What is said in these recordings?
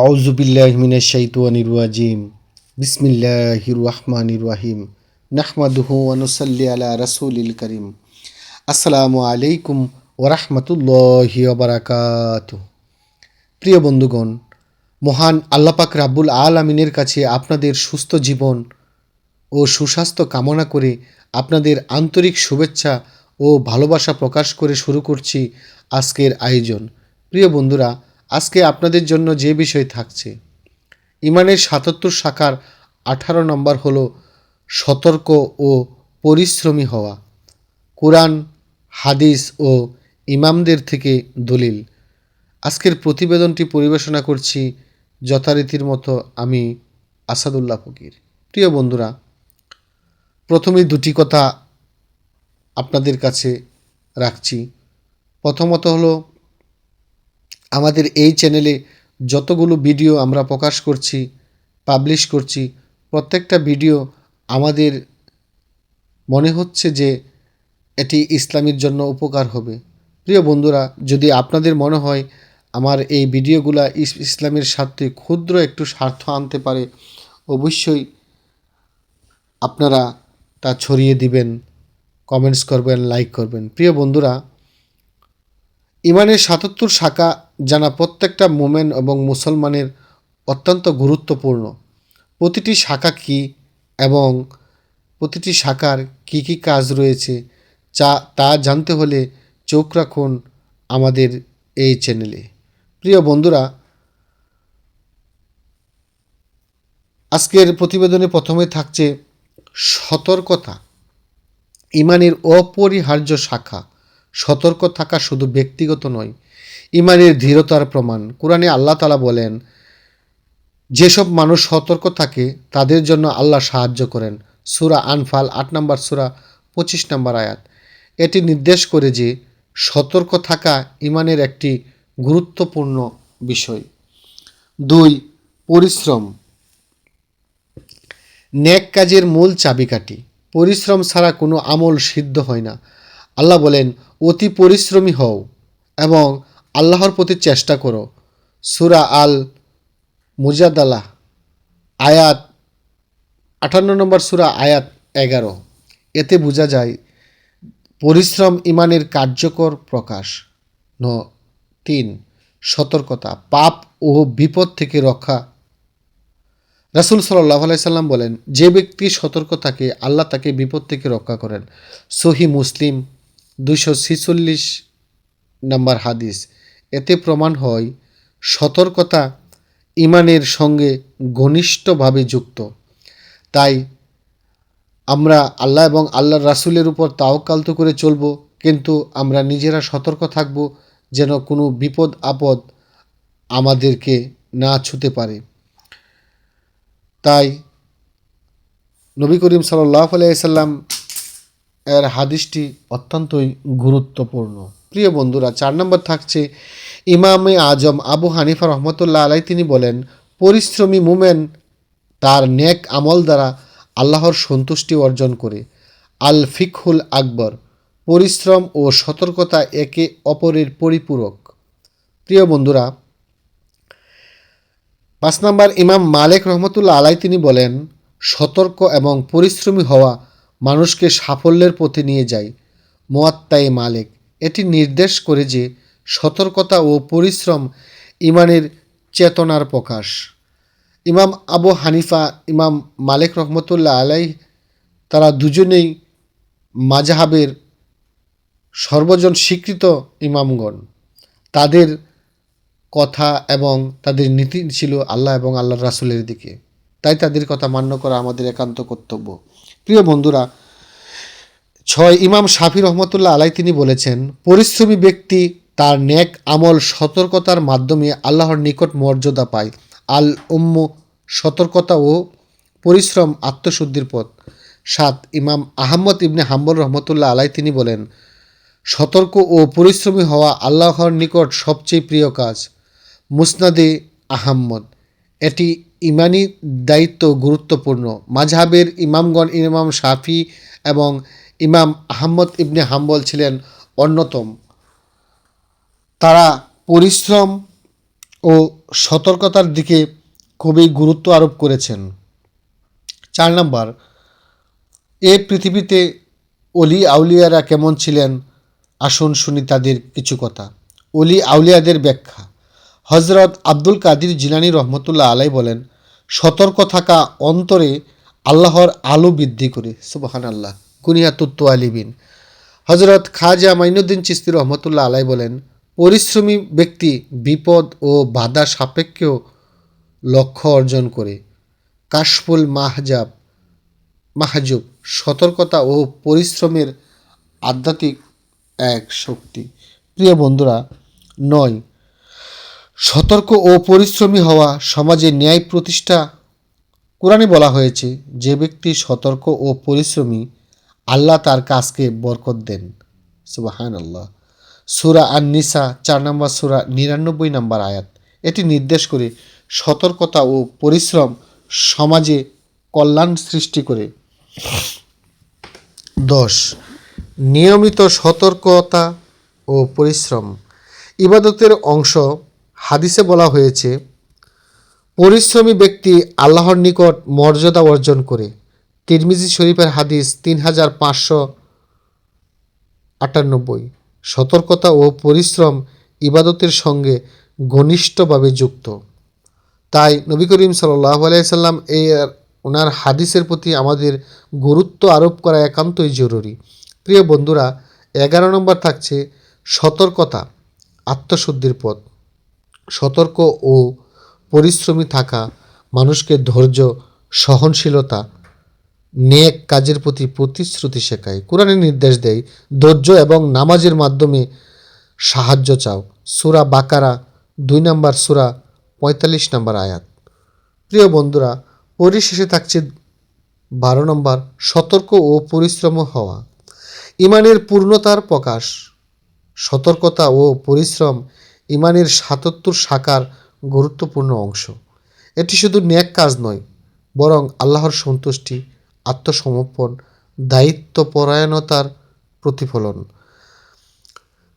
আউজুবিল্লাহমিনের শাইতুয়ানির রাজিম। বিসমিল্লাহির রহমানির রাহিম। নাহমাদুহু আনুসাল্লি আলা রাসূলিল করিম। আসসালামু আলাইকুম ওরহমতুল্লাহি ওবরাকাত প্রিয় বন্ধুগণ, মহান আল্লাপাক রাব্বুল আল আমিনের কাছে আপনাদের সুস্থ জীবন ও সুস্বাস্থ্য কামনা করে আপনাদের আন্তরিক শুভেচ্ছা ও ভালোবাসা প্রকাশ করে শুরু করছি আজকের আয়োজন। প্রিয় বন্ধুরা আজকে আপনাদের জন্য যে বিষয় থাকছে, ইমানের সাতাত্তর শাখার আঠারো নম্বর হল সতর্ক ও পরিশ্রমী হওয়া। কোরআন, হাদিস ও ইমামদের থেকে দলিল। আজকের প্রতিবেদনটি পরিবেশনা করছি যথারীতির মতো আমি আসাদুল্লাহ ফকির। প্রিয় বন্ধুরা প্রথমে দুটি কথা আপনাদের কাছে রাখছি। প্রথমত হলো আমাদের এই চ্যানেলে যতগুলো ভিডিও আমরা প্রকাশ করছি পাবলিশ করছি, প্রত্যেকটা ভিডিও আমাদের মনে হচ্ছে যে এটি ইসলামের জন্য উপকার হবে। প্রিয় বন্ধুরা, যদি আপনাদের মনে হয় আমার এই ভিডিওগুলা ইসলামের স্বার্থে ক্ষুদ্র একটু স্বার্থ আনতে পারে, অবশ্যই আপনারা তা ছড়িয়ে দিবেন কমেন্টস করবেন লাইক করবেন। প্রিয় বন্ধুরা ইমানের সাতাত্তর শাখা জানা প্রত্যেকটা মোমেন এবং মুসলমানের অত্যন্ত গুরুত্বপূর্ণ। প্রতিটি শাখা কি এবং প্রতিটি শাখার কি কি কাজ রয়েছে যা তা জানতে হলে চোখ রাখুন আমাদের এই চ্যানেলে। প্রিয় বন্ধুরা, আজকের প্রতিবেদনে প্রথমে থাকছে সতর্কতা। ইমানের অপরিহার্য শাখা। সতর্ক থাকা শুধু ব্যক্তিগত নয়, ইমানের ধীরতার প্রমাণ। কোরআনে আল্লাহ তালা বলেন, যেসব মানুষ সতর্ক থাকে, তাদের জন্য আল্লাহ সাহায্য করেন। সুরা আনফাল, আট নম্বর সুরা, পঁচিশ নম্বর আয়াত। এটি নির্দেশ করে যে, সতর্ক থাকা ইমানের একটি গুরুত্বপূর্ণ বিষয়। দুই, পরিশ্রম। নেক কাজের মূল চাবিকাঠি। পরিশ্রম ছাড়া কোনো আমল সিদ্ধ হয় না। আল্লাহ বলেন অতি পরিশ্রমী হও এবং আল্লাহর প্রতি চেষ্টা করো। সুরা আল মুজাদালা আয়াত আটান্ন নম্বর সুরা, আয়াত এগারো। এতে বোঝা যায়, পরিশ্রম ইমানের কার্যকর প্রকাশ। ন, তিন, সতর্কতা, পাপ ও বিপদ থেকে রক্ষা। রাসুল সাল্লাহ আলাইসাল্লাম বলেন, যে ব্যক্তি সতর্ক থাকে, আল্লাহ তাকে বিপদ থেকে রক্ষা করেন। সহি মুসলিম দুইশো ছিচল্লিশ নাম্বার হাদিস। এতে প্রমাণ হয়, সতর্কতা ইমানের সঙ্গে ঘনিষ্ঠভাবে যুক্ত। তাই আমরা আল্লাহ এবং আল্লাহর রাসুলের উপর তাওকালতো করে চলবো, কিন্তু আমরা নিজেরা সতর্ক থাকব যেন কোনো বিপদ আপদ আমাদেরকে না ছুতে পারে। তাই নবী করিম সাল্লাহ আলাইসাল্লাম এর হাদিসটি অত্যন্তই গুরুত্বপূর্ণ। প্রিয় বন্ধুরা, চার নম্বর থাকছে, ইমামে আজম আবু হানিফা রহমতুল্লাহ আলাই তিনি বলেন, পরিশ্রমী মুমেন তার নেক আমল দ্বারা আল্লাহর সন্তুষ্টি অর্জন করে। আল ফিকহুল আকবর, পরিশ্রম ও সতর্কতা একে অপরের পরিপূরক। প্রিয় বন্ধুরা, পাঁচ নম্বর ইমাম মালেক রহমতুল্লাহ আলাই তিনি বলেন, সতর্ক এবং পরিশ্রমী হওয়া মানুষকে সাফল্যের পথে নিয়ে যায়। মোয়াত্তাই মালেক, এটি নির্দেশ করে যে সতর্কতা ও পরিশ্রম ইমানের চেতনার প্রকাশ। ইমাম আবু হানিফা, ইমাম মালেক রহমতুল্লাহ আলাই তারা দুজনেই মাজাহাবের সর্বজন স্বীকৃত ইমামগণ। তাদের কথা এবং তাদের নীতি ছিল আল্লাহ এবং আল্লাহর রাসুলের দিকে। তাই তাদের কথা মান্য করা আমাদের একান্ত কর্তব্য। প্রিয় বন্ধুরা, ছয় ইমাম শাফি রহমতুল্লাহ আলাই তিনি বলেছেন, পরিশ্রমী ব্যক্তি তার নেক আমল সতর্কতার মাধ্যমে আল্লাহর নিকট মর্যাদা পায়। আল উম্ম সতর্কতা ও পরিশ্রম আত্মশুদ্ধির পথ। সাত ইমাম আহমদ ইবনে হাম্বল রহমতুল্লাহ আলাই তিনি বলেন, সতর্ক ও পরিশ্রমী হওয়া আল্লাহর নিকট সবচেয়ে প্রিয় কাজ। মুসনাদে আহম্মদ, এটি ইমানি দায়িত্ব গুরুত্বপূর্ণ। মাঝহাবের ইমামগণ ইমাম শাফি এবং ইমাম আহম্মদ ইবনে হাম্বল ছিলেন অন্যতম। তারা পরিশ্রম ও সতর্কতার দিকে খুবই গুরুত্ব আরোপ করেছেন। চার নম্বর, এ পৃথিবীতে অলি আউলিয়ারা কেমন ছিলেন? আসুন শুনি তাদের কিছু কথা। অলি আউলিয়াদের ব্যাখ্যা। হজরত আব্দুল কাদির জিলানি রহমতুল্লাহ আলাই বলেন সতর্ক থাকা অন্তরে আল্লাহর আলো বৃদ্ধি করে। সুবাহান আল্লাহ কুনিয়াতুত্ত আলিবিন হজরত খাজা মাইনুদ্দিন চিস্তি রহমতুল্লাহ আলাই বলেন, পরিশ্রমী ব্যক্তি বিপদ ও বাধা সাপেক্ষেও লক্ষ্য অর্জন করে। কাশফুল মাহজাব, মাহাজুব, সতর্কতা ও পরিশ্রমের আধ্যাত্মিক এক শক্তি। প্রিয় বন্ধুরা, নয় সতর্ক ও পরিশ্রমী হওয়া সমাজে ন্যায় প্রতিষ্ঠা কোরআনে বলা হয়েছে, যে ব্যক্তি সতর্ক ও পরিশ্রমী, আল্লাহ তার কাজকে বরকত দেন। সুবাহান আল্লাহ সুরা আর নিসা চার নম্বর সুরা, নিরানব্বই নম্বর আয়াত। এটি নির্দেশ করে সতর্কতা ও পরিশ্রম সমাজে কল্যাণ সৃষ্টি করে। দশ, নিয়মিত সতর্কতা ও পরিশ্রম। ইবাদতের অংশ হাদিসে বলা হয়েছে, পরিশ্রমী ব্যক্তি আল্লাহর নিকট মর্যাদা অর্জন করে। তিরমিজি শরীফের হাদিস তিন হাজার পাঁচশো আটানব্বই। সতর্কতা ও পরিশ্রম ইবাদতের সঙ্গে ঘনিষ্ঠভাবে যুক্ত। তাই নবী করিম সাল্লাহ আলাইসাল্লাম এই ওনার হাদিসের প্রতি আমাদের গুরুত্ব আরোপ করা একান্তই জরুরি। প্রিয় বন্ধুরা, এগারো নম্বর থাকছে সতর্কতা, আত্মশুদ্ধির পথ। সতর্ক ও পরিশ্রমী থাকা মানুষকে ধৈর্য, সহনশীলতা, নেক কাজের প্রতি প্রতিশ্রুতি শেখায়। কোরআনের নির্দেশ দেয়, ধৈর্য এবং নামাজের মাধ্যমে সাহায্য চাও। সুরা বাকারা, দুই নম্বর সুরা, পঁয়তাল্লিশ নম্বর আয়াত। প্রিয় বন্ধুরা, পরিশেষে থাকছে বারো নম্বর, সতর্ক ও পরিশ্রম হওয়া। ইমানের পূর্ণতার প্রকাশ, সতর্কতা ও পরিশ্রম ইমানের সাতাত্তর শাখার গুরুত্বপূর্ণ অংশ। এটি শুধু ন্যাক কাজ নয়, বরং আল্লাহর সন্তুষ্টি, আত্মসমর্পণ, দায়িত্বপরায়ণতার প্রতিফলন।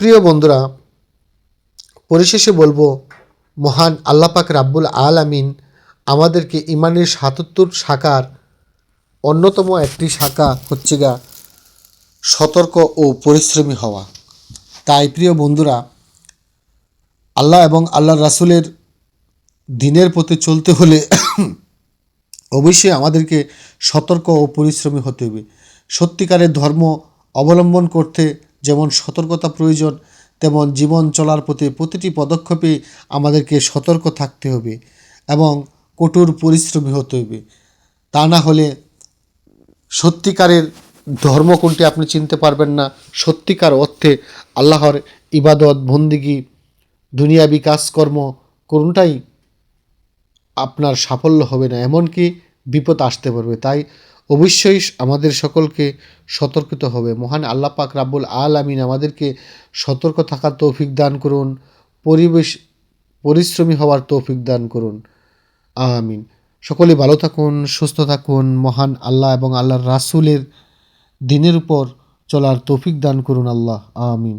প্রিয় বন্ধুরা, পরিশেষে বলব, মহান আল্লাপাক রাব্বুল আল আমিন আমাদেরকে ইমানের সাতাত্তর শাখার অন্যতম একটি শাখা হচ্ছে গা সতর্ক ও পরিশ্রমী হওয়া। তাই প্রিয় বন্ধুরা আল্লাহ এবং আল্লাহ রাসুলের দিনের পথে চলতে হলে অবশ্যই আমাদেরকে সতর্ক ও পরিশ্রমী হতে হবে। সত্যিকারের ধর্ম অবলম্বন করতে যেমন সতর্কতা প্রয়োজন, তেমন জীবন চলার পথে প্রতিটি পদক্ষেপে আমাদেরকে সতর্ক থাকতে হবে এবং কঠোর পরিশ্রমী হতে হবে। তা না হলে সত্যিকারের ধর্ম কোনটি আপনি চিনতে পারবেন না। সত্যিকার অর্থে আল্লাহর ইবাদত, বন্দিগি দুনিয়াবি কাজকর্ম কোনটাই আপনার সাফল্য হবে না, এমনকি বিপদ আসতে পারবে। তাই অবশ্যই আমাদের সকলকে সতর্কিত হবে। মহান আল্লাহ পাক রাব্বুল আল আমিন আমাদেরকে সতর্ক থাকার তৌফিক দান করুন, পরিবেশ, পরিশ্রমী হওয়ার তৌফিক দান করুন। আমিন। সকলে ভালো থাকুন, সুস্থ থাকুন, মহান আল্লাহ এবং আল্লাহর রাসুলের দিনের উপর চলার তৌফিক দান করুন আল্লাহ। আমিন।